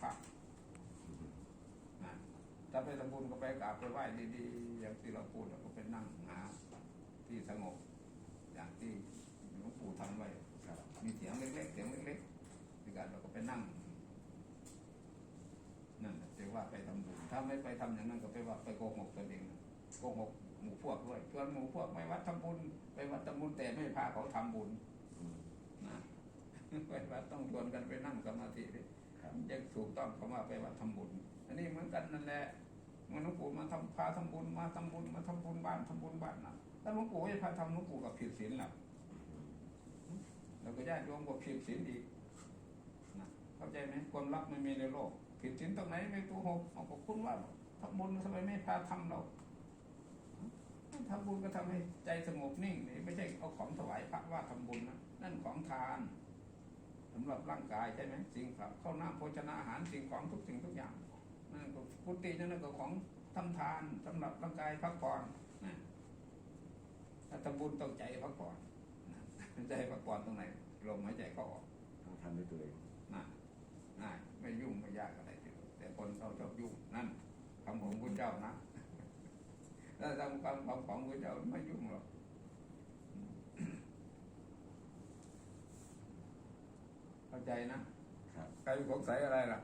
พระนะถ้าไปทำบุญก็ไปกราบไปไหว้ดีๆ อย่างที่เราพูดเราก็ไปนั่งหาที่สงบ อย่างที่หลวงปู่ทำไว้มีเสียงเล็กๆเสียงเล็กๆที่การเราก็ไปนั่งนั่นเรียกว่าไปทำบุญถ้าไม่ไปทำอย่างนั้นก็ไปว่าไปโกหกตัวเองโกหกหมู่พวกด้วยชวนหมู่พวกไปวัดทำบุญไปวัดทำบุญแต่ไม่พาเขาทำบุญนะไปวัดต้องชวนกันไปนั่งสมาธิด รับยังถูกต้องเขาว่าไปวัดทำบุญ อันนี้เหมือนกันนั่นแหละมื่อหลวงปู่มาทำพาทำบุญมาทำบุญมาทำบุญบ้านทำบุญบ้านนะถ้าหลวงปู่ไม่พาทำหลวงปู่กับผิดศีลหลับเราก็ญาติโยมก็ผิดศีลอีกนะเข้าใจไหมความรักไม่มีในโลก ผิดศีลตรงไหนไม่ตัวหกเอาก็คุณว่าทำบุญทำไมไม่พาทำเราทำบุญก็ทำให้ใจสงบนิ่งนี่ไม่ใช่เอาของถวายพระว่าทำบุญนะนั่นของทาน สำหรับร่างกายใช่ไหมสิ่งครับข้าวน้ำโภชนาอาหารสิ่งของทุกสิ่งทุกอย่างนั่นก็พุทธินั่นก็ของทำทานสำหรับร่างกายพักผ่อนนะถ้าทำบุญต้องใจพักผ่อนนะใจพักผ่อนตรงไหนลมหายใจเข้าออกต้องทำด้วยตัวเองน่ะง่ายไม่ยุ่งไม่ยากอะไรทีเดียวแต่คนเราชอบยุ่งนั่นคำของพระเจ้านะถ้าทำคำของของพระเจ้าไม่ยุ่งหรอก เข้า ใจนะครับใครสงสัยอะไรล่ะ